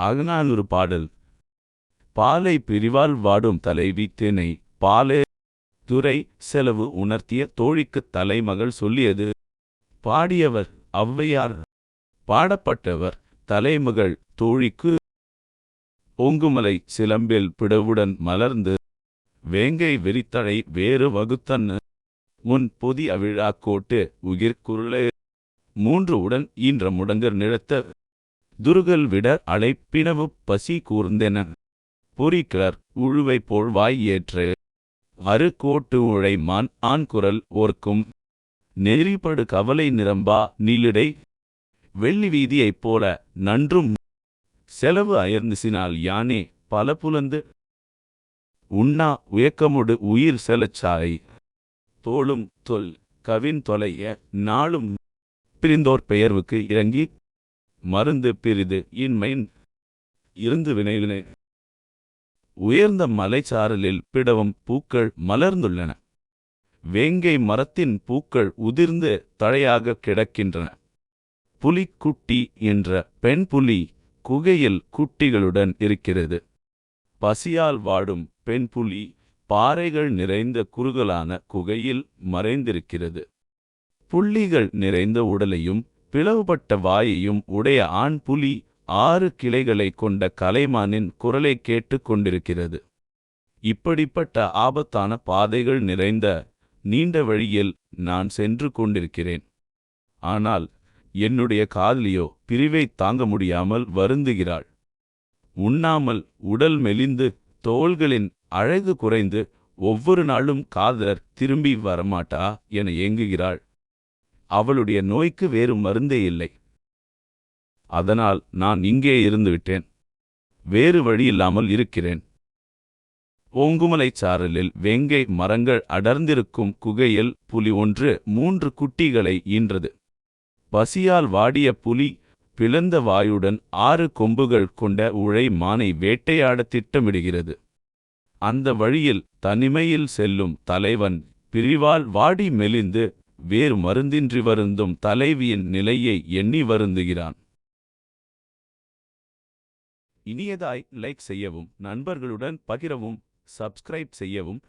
அகநானூறு பாடல். பாலை பிரிவால் வாடும் தலைவி தினை பாலே துரை செலவு உணர்த்திய தோழிக்குத் தலைமகள் சொல்லியது. பாடியவர் ஔவையார். பாடப்பட்டவர் தலைமகள் தோழிக்கு ஓங்குமலை சிலம்பில் பிடவுடன் மலர்ந்து வேங்கை வெறித்தழை வேறு வகுத்தன்னு முன் பொதி அவிழாக் உயிர்குருளே மூன்று உடன் ஈன்ற முடங்கர் நிழத்த துருகல் விடர் அழைப்பினவு பசி கூர்ந்தென பொறிக்கிளர் உழுவை போல் வாய் ஏற்று அரு கோட்டு உழைமான் ஆண்குரல் ஓர்க்கும். நெறிபடு கவலை நிரம்பா நீளிடை வெள்ளி வீதியைப் போல நன்றும் செலவு அயர்ந்துசினால் யானே பல புலந்து. உண்ணா உயக்கமுடு உயிர் செலச்சாய் தோளும் தொல் கவின் தொலைய நாளும் பிரிந்தோர் பெயர்வுக்கு இறங்கி மருந்து பிரிது இன்மைன் இருந்து வினைவினை. உயர்ந்த மலைச்சாரலில் பிடவும் பூக்கள் மலர்ந்துள்ளன. வேங்கை மரத்தின் பூக்கள் உதிர்ந்து தழையாக கிடக்கின்றன. புலிக்குட்டி என்ற பெண் புலி குகையில் குட்டிகளுடன் இருக்கிறது. பசியால் வாடும் பெண் புலி பாறைகள் நிறைந்த குறுகலான குகையில் மறைந்திருக்கிறது. புள்ளிகள் நிறைந்த உடலையும் பிளவுபட்ட வாயையும் உடைய ஆண் புலி ஆறு கிளைகளை கொண்ட கலைமானின் குரலை கேட்டுக் கொண்டிருக்கிறது. இப்படிப்பட்ட ஆபத்தான பாதைகள் நிறைந்த நீண்ட வழியில் நான் சென்று கொண்டிருக்கிறேன். ஆனால் என்னுடைய காதலியோ பிரிவை தாங்க முடியாமல் வருந்துகிறாள். உண்ணாமல் உடல் மெலிந்து தோள்களின் அழகு குறைந்து ஒவ்வொரு நாளும் காதலர் திரும்பி வரமாட்டா என ஏங்குகிறாள். அவளுடைய நோய்க்கு வேறு மருந்தே இல்லை. அதனால் நான் இங்கே இருந்துவிட்டேன். வேறு வழியில்லாமல் இருக்கிறேன். ஓங்குமலைச் சாரலில் வெங்கை மரங்கள் அடர்ந்திருக்கும் குகையில் புலி ஒன்று மூன்று குட்டிகளை ஈன்றது. பசியால் வாடிய புலி பிளந்த வாயுடன் ஆறு கொம்புகள் கொண்ட உழை மானை வேட்டையாட திட்டமிடுகிறது. அந்த வழியில் தனிமையில் செல்லும் தலைவன் பிரிவால் வாடி மெலிந்து வேறு மருந்தின்றி வருந்தும் தலைவியின் நிலையை எண்ணி வருந்துகிறான். இனியதாய் லைக் செய்யவும் நண்பர்களுடன் பகிரவும் சப்ஸ்கிரைப் செய்யவும்